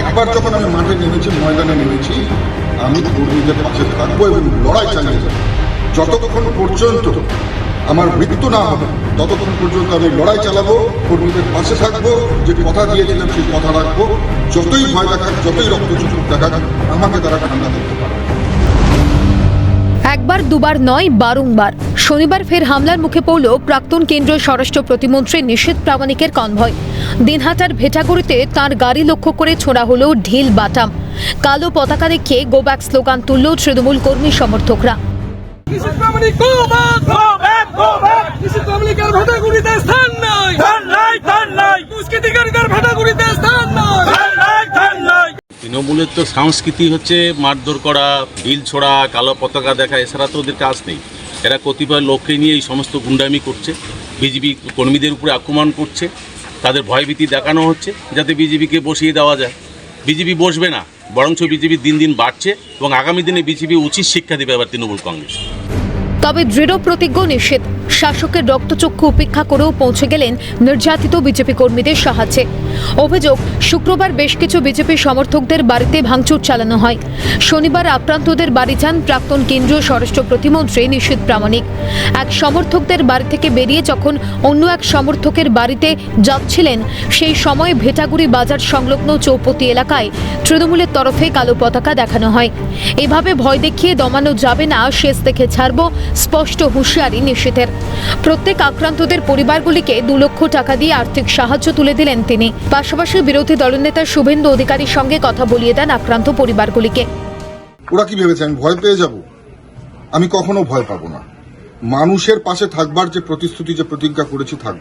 একবার যখন আমি মাঠে নেমেছি, ময়দানে নেমেছি, আমি কর্মীদের পাশে থাকব এবং লড়াই চালিয়ে যাব। যতক্ষণ পর্যন্ত আমার মৃত্যু না হবে, ততক্ষণ পর্যন্ত আমি লড়াই চালাবো, কর্মীদের পাশে থাকব, যে কথা দিয়েছিলাম সেই কথা রাখব। যতই ভয় দেখাক, যতই রক্ত চুপ দেখাক, আমাকে তারা ঠান্ডা পারে একবার দুবার নয় বারংবার। শনিবার ফের হামলার মুখে পড়ল প্রাক্তন কেন্দ্রীয় স্বরাষ্ট্র প্রতিমন্ত্রী নিশীথ প্রামাণিকের কনভয়। দিনহাটার ভেটাগুড়িতে তার গাড়ি লক্ষ্য করে ছোড়া হলো ঢিল বাটাম। কালো পতাকা দেখিয়ে গোব্যাক স্লোগান তুলল তৃণমূল কর্মী সমর্থকরা। Pramanik go back go back go back Nisith প্রামাণিকের ভাটাগুড়িতে স্থান নাই স্থান নাই স্থান নাই দুষ্কৃতিকারীদের ভাটাগুড়িতে স্থান নাই স্থান নাই স্থান নাই তৃণমূলের তো সংস্কৃতি হচ্ছে মারধর করা, ঢিল ছোড়া, কালো পতাকা দেখা, এছাড়া তো ওদের কাজ নেই। এরা কতিপয় লোককে নিয়ে এই সমস্ত গুন্ডামি করছে। বিজেপি কর্মীদের উপরে আক্রমণ করছে। তাদের ভয়ভীতি দেখানো হচ্ছে যাতে বিজেপিকে বসিয়ে দেওয়া যায়। বিজেপি বসবে না, বরঞ্চ বিজেপি দিন দিন বাড়ছে এবং আগামী দিনে বিজেপি উচিত শিক্ষা দেবে আবার তৃণমূল কংগ্রেস। তবে দৃঢ় প্রতিজ্ঞ নিষেধ। শাসকের রক্তচক্ষু উপেক্ষা করেও পৌঁছে গেলেন নির্যাতিত বিজেপি কর্মীদের সাহায্যে। অভিযোগ, শুক্রবার বেশ কিছু বিজেপি সমর্থকদের বাড়িতে ভাঙচুর চালানো হয়। শনিবার আক্রান্তদের বাড়ি যান প্রাক্তন কেন্দ্রীয় স্বরাষ্ট্র প্রতিমন্ত্রী নিশীথ প্রামাণিক। এক সমর্থকদের বাড়ি থেকে বেরিয়ে যখন অন্য এক সমর্থকের বাড়িতে যাচ্ছিলেন, সেই সময় ভেটাগুড়ি বাজার সংলগ্ন চৌপতি এলাকায় তৃণমূলের তরফে কালো পতাকা দেখানো হয়। এভাবে ভয় দেখিয়ে দমানো যাবে না, শেষ দেখে ছাড়ব স্পষ্ট হুঁশিয়ারি নিষেধের। প্রত্যেক আক্রান্তদের পরিবারগুলিকে দু লক্ষ টাকা দিয়ে আর্থিক সাহায্য তুলে দিলেন তিনি। পাশাপাশি বিরোধী দলনেতা শুভেন্দু অধিকারীর সঙ্গে কথা বলিয়ে দেন আক্রান্ত পরিবারগুলিকে। ওরা কি ভেবেছে, আমি ভয় পেয়ে যাব? আমি কখনো ভয় পাবো না। মানুষের পাশে থাকবার যে প্রতিশ্রুতি, যে প্রতিজ্ঞা করেছি থাকব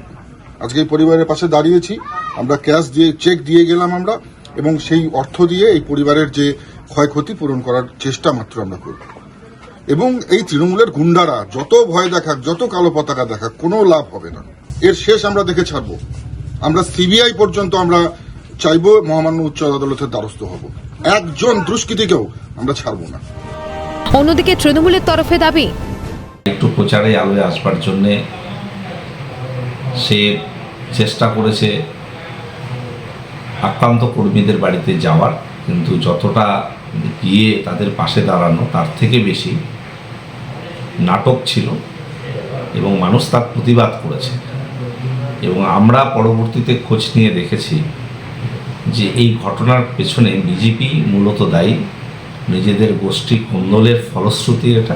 আজকে এই পরিবারের পাশে দাঁড়িয়েছি। আমরা ক্যাশ দিয়ে, চেক দিয়ে গেলাম আমরা, এবং সেই অর্থ দিয়ে এই পরিবারের যে ক্ষয়ক্ষতি পূরণ করার চেষ্টা মাত্র আমরা করব। এবং এই তৃণমূলের গুন্ডারা যত ভয় দেখাক যত কালো পতাকা দেখাক কোনো লাভ হবে না। এর শেষ আমরা দেখে ছাড়বো। আমরা সিবিআই পর্যন্ত আমরা চাইব মহামান্য উচ্চ আদালতের দ্বারস্থ হব। একজন দুষ্কৃতীকেও আমরা ছাড়বো না। অন্যদিকে তৃণমূলের তরফে দাবি একটু প্রচারে আলোয় আসবার জন্যে সে চেষ্টা করেছে আক্রান্ত কর্মীদের বাড়িতে যাওয়ার কিন্তু যতটা গিয়ে তাদের পাশে দাঁড়ানো, তার থেকে বেশি নাটক ছিল এবং মানুষ তার প্রতিবাদ করেছে। এবং আমরা পরবর্তীতে খোঁজ নিয়ে দেখেছি যে এই ঘটনার পেছনে বিজেপি মূলত দায়ী। নিজেদের গোষ্ঠী কুন্দলের ফলশ্রুতি এটা।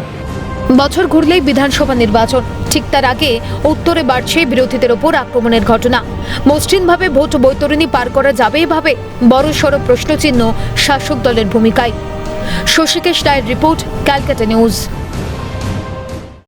বছর ঘুরলেই বিধানসভা নির্বাচন। ঠিক তার আগে উত্তরে বাড়ছে বিরোধীদের ওপর আক্রমণের ঘটনা। মসৃণভাবে ভোট বৈতরণী পার করা যাবে এভাবে বড়সড় প্রশ্নচিহ্ন শাসক দলের ভূমিকায়। শশীকেশ রায়ের রিপোর্ট ক্যালকাটা নিউজ।